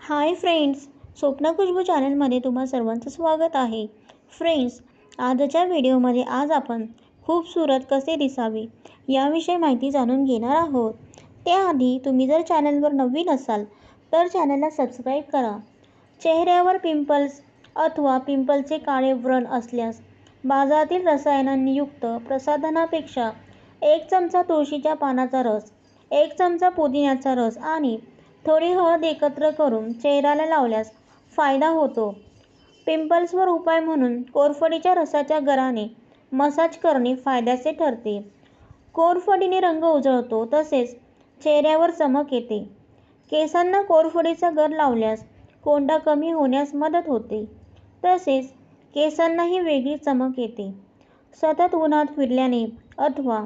Hi friends Swapna Khushboo चॅनलमध्ये तुम्हा सर्वांचं स्वागत आहे. फ्रेंड्स आजच्या व्हिडिओमध्ये आज आपण खूपसूरत कसे दिसावे याविषयी माहिती जाणून घेणार आहोत. त्याआधी तुम्ही जर चॅनलवर नवीन असाल तर चॅनलला सबस्क्राईब करा. चेहऱ्यावर पिंपल्स अथवा पिंपलचे काळे व्रण असल्यास बाजारातील रसायनांनी युक्त प्रसाधनापेक्षा एक चमचा तुळशीच्या पानाचा रस एक चमचा पुदिन्याचा रस आणि थोडी हळद एकत्र करून चेहऱ्याला लावल्यास फायदा होतो. पिंपल्सवर उपाय म्हणून कोरफडीच्या रसाच्या गराने मसाज करणे फायद्याचे ठरते. कोरफडीने रंग उजळतो तसेच चेहऱ्यावर चमक येते. केसांना कोरफडीचा गर लावल्यास कोंडा कमी होण्यास मदत होते. तसेच केसांनाही वेगळी चमक येते. सतत उन्हात फिरल्याने अथवा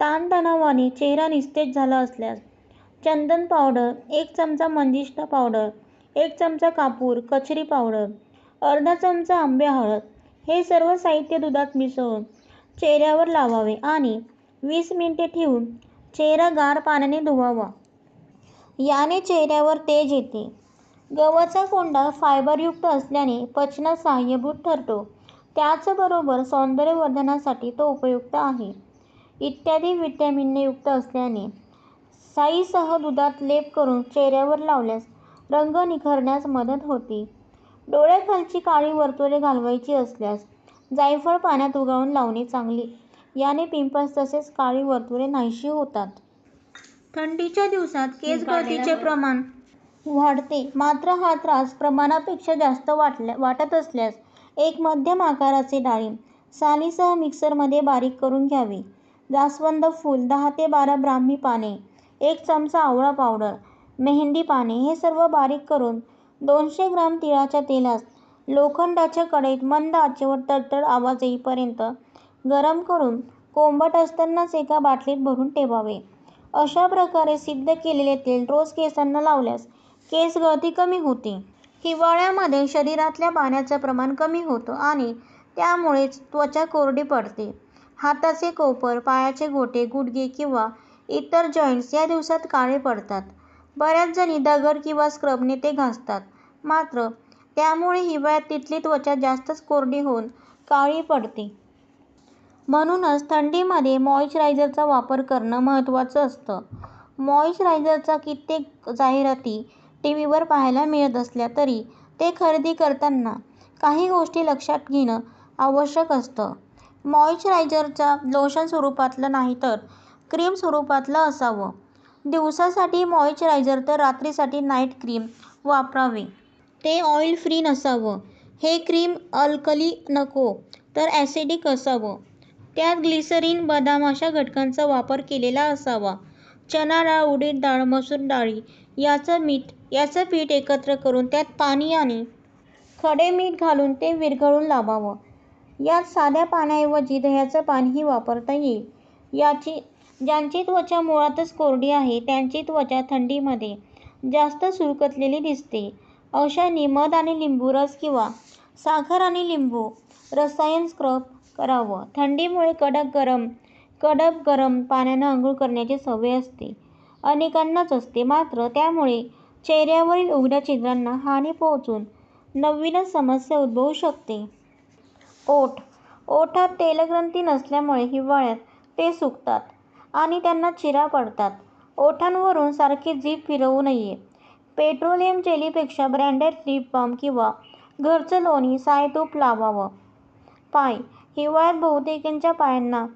ताणतणावाने चेहरा निस्तेज झाला असल्यास चंदन पावडर एक चमचा मंजिष्ठा पावडर एक चमचा कापूर कचरी पावडर अर्धा चमचा आंबे हळद हे सर्व साहित्य दुधात मिसळून चेहऱ्यावर लावावे आणि वीस मिनिटे ठेवून चेहरा गार पाण्याने धुवावा. याने चेहऱ्यावर तेज येते. गव्हाचा कोंडा फायबरयुक्त असल्याने पचनास सहाय्यभूत ठरतो. त्याचबरोबर सौंदर्यवर्धनासाठी तो उपयुक्त आहे. इत्यादी व्हिटॅमिनने युक्त असल्याने साईसह दुधात लेप करून चेहऱ्यावर लावल्यास रंग निखरण्यास मदत होते. डोळ्याखालची काळी वर्तुळे घालवायची असल्यास जायफळ पाण्यात उगाळून लावणे चांगले. याने पिंपल्स तसेच काळी वर्तुळे नाहीशी होतात. थंडीच्या दिवसात केस गळतीचे प्रमाण वाढते. मात्र हा त्रास प्रमाणापेक्षा जास्त वाटल्या वाटत असल्यास एक मध्यम आकाराचे डाळिंब सालीसह मिक्सरमध्ये बारीक करून घ्यावे. जास्वंद फूल दहा ते बारा ब्राह्मी पाने एक चमचा आवळा पावडर मेहंदी पाने हे सर्व बारीक करून दोनशे ग्राम तिळाच्या तेलास लोखंडाच्या कढईत मंद आचेवर तडतड आवाज येईपर्यंत गरम करून कोंबट असतानाच एका बाटलीत भरून ठेवावे. अशा प्रकारे सिद्ध केलेले तेल रोज केसांना लावल्यास केस गळती कमी होते. हिवाळ्यामध्ये शरीरातल्या पाण्याचं प्रमाण कमी होतं आणि त्यामुळेच त्वचा कोरडी पडते. हाताचे कोपर पायाचे गोटे गुडघे किंवा इतर जॉईंट्स या दिवसात काळे पडतात. बऱ्याच जणी दगड किंवा स्क्रबने ते घासतात. मात्र त्यामुळे हिवाळ्यात तिथली त्वचा जास्तच कोरडी होऊन काळी पडते. म्हणूनच थंडीमध्ये मॉइश्चरायझरचा वापर करणं महत्त्वाचं असतं. मॉइश्चरायझरच्या कित्येक जाहिराती टी व्हीवर पाहायला मिळत असल्या तरी ते खरेदी करताना काही गोष्टी लक्षात घेणं आवश्यक असतं. मॉइश्चरायझरचा लोशन स्वरूपातलं नाही तर क्रीम स्वरूपातलं असावं. दिवसासाठी मॉइश्चरायझर तर रात्रीसाठी नाईट क्रीम वापरावे. ते ऑइल फ्री नसावं. हे क्रीम अल्कली नको तर ॲसिडिक असावं. त्यात ग्लिसरीन बदाम अशा घटकांचा वापर केलेला असावा. चणा डाळ उडीद डाळ मसूर डाळी याचं मीठ याचं पीठ एकत्र करून त्यात पाणी आणि खडे मीठ घालून ते विरघळून लावावं. यात साध्या पाण्याऐवजी दह्याचं पाणीही वापरता येईल. याची ज्यांची त्वचा मुळातच कोरडी आहे त्यांची त्वचा थंडीमध्ये जास्त सुरकतलेली दिसते. अशांनी मध आणि लिंबू रस किंवा साखर आणि लिंबू रसायन स्क्रब करावं. थंडीमुळे कडक गरम कडक गरम पाण्यानं आंघोळ करण्याची सवय असते. अनेकांनाच असते मात्र त्यामुळे चेहऱ्यावरील उघड्या छिद्रांना हानी पोहोचून नवीनच समस्या उद्भवू शकते. ओठ ओठात तेलग्रंथी नसल्यामुळे हिवाळ्यात ते सुकतात. आणि त्यांना चिरा पडतात. ओठांवरून सारखी जीभ फिरवू नये. पेट्रोलियम जेलीपेक्षा ब्रँडेड लिप बाम किंवा घरचं लोणी सायतूप लावावं. पाय हिवाळ्यात बहुतेकांच्या पायांना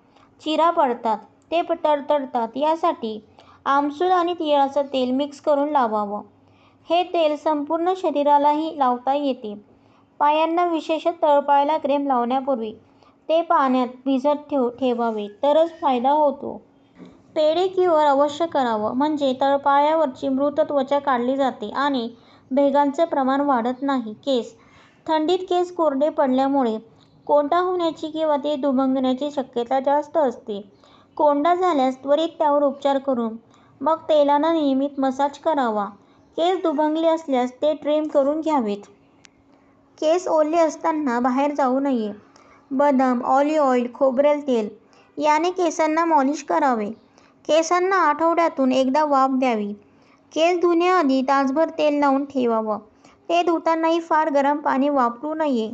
चिरा पडतात. ते तडतडतात. यासाठी आमसूल आणि तिळाचं तेल मिक्स करून लावावं. हे तेल संपूर्ण शरीरालाही लावता येते. पायांना विशेषतः तळपायला क्रीम लावण्यापूर्वी ते पाण्यात भिजत ठेव ठेवावे. तरच फायदा होतो. पेडिक्युअर अवश्य करावं. म्हणजे तळपायावरची मृत त्वचा काढली जाते आणि भेगांचं प्रमाण वाढत नाही. केस. थंडीत केस कोरडे पडल्यामुळे कोंडा होण्याची किंवा ते दुभंगण्याची शक्यता जास्त असते. कोंडा झाल्यास त्वरित त्यावर उपचार करून मग तेलानं नियमित मसाज करावा. केस दुभंगले असल्यास ते ट्रिम करून घ्यावेत. केस ओले असताना बाहेर जाऊ नये. बदाम ऑलिव्ह ऑइल खोबरेल तेल याने केसांना मॉलिश करावे. केसांना आठवड्यातून एकदा वाफ द्यावी. केस धुण्याआधी तासभर तेल लावून ठेवावं. ते धुतानाही फार गरम पाणी वापरू नये.